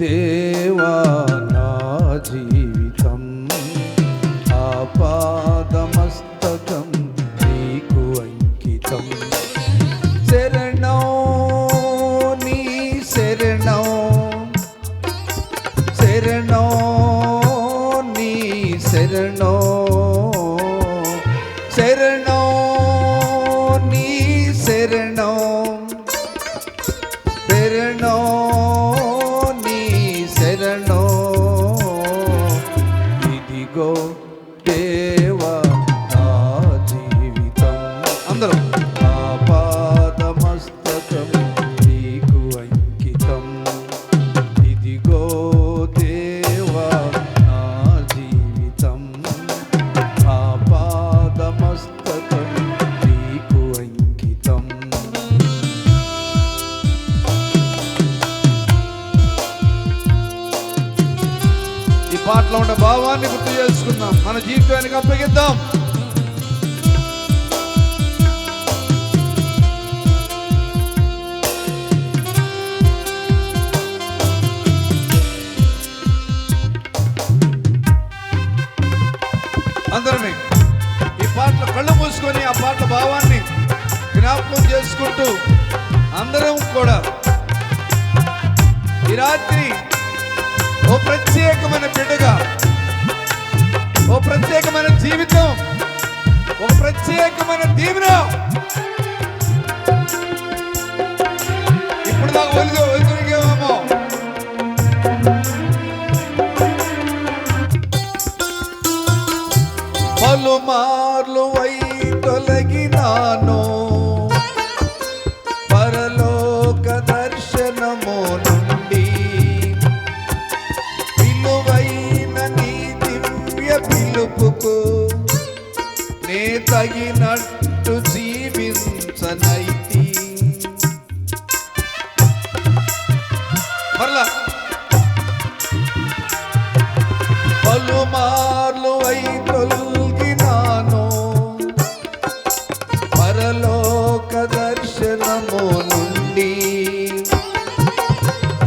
దేవా నా జీవితం ఆపాదమస్తకం నీకు అంకితం. శరణం నీ శరణో శరణం నీ అందరం ఆపాదమస్తకం నీకు అంకితం. ఇదిగో దేవా నా జీవితం. నీకు అంకితం. ఈ పాటలో ఉన్న భావాన్ని గుర్తు చేసుకుందాం. మన జీవితానికి అప్పగిద్దాం అందరమే. ఈ పాటలు కళ్ళు మూసుకొని ఆ పాటల భావాన్ని జ్ఞాపకం చేసుకుంటూ అందరం కూడా ఈ రాత్రి ఓ ప్రత్యేకమైన బిడ్డగా ఓ ప్రత్యేకమైన జీవితం ఒక ప్రత్యేకమైన దీవెన పలుమార్లు వై తొలగినాను. పరలోక దర్శనము నుండి విలువైన నీ దివ్య పిలుపుకు నే తగినట్టు జీవించనై దర్శనము నుండి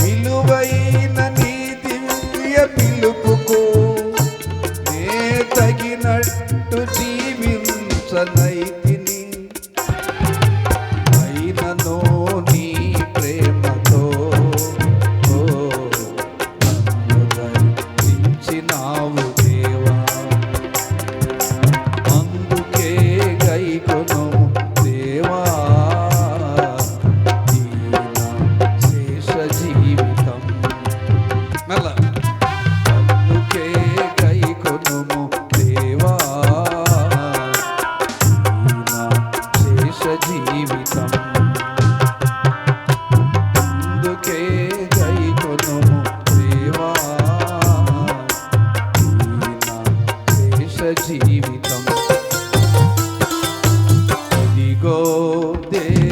విలువైన నీ దివ్య పిలుపుకు నే తగినట్టు జీవించనైతే day.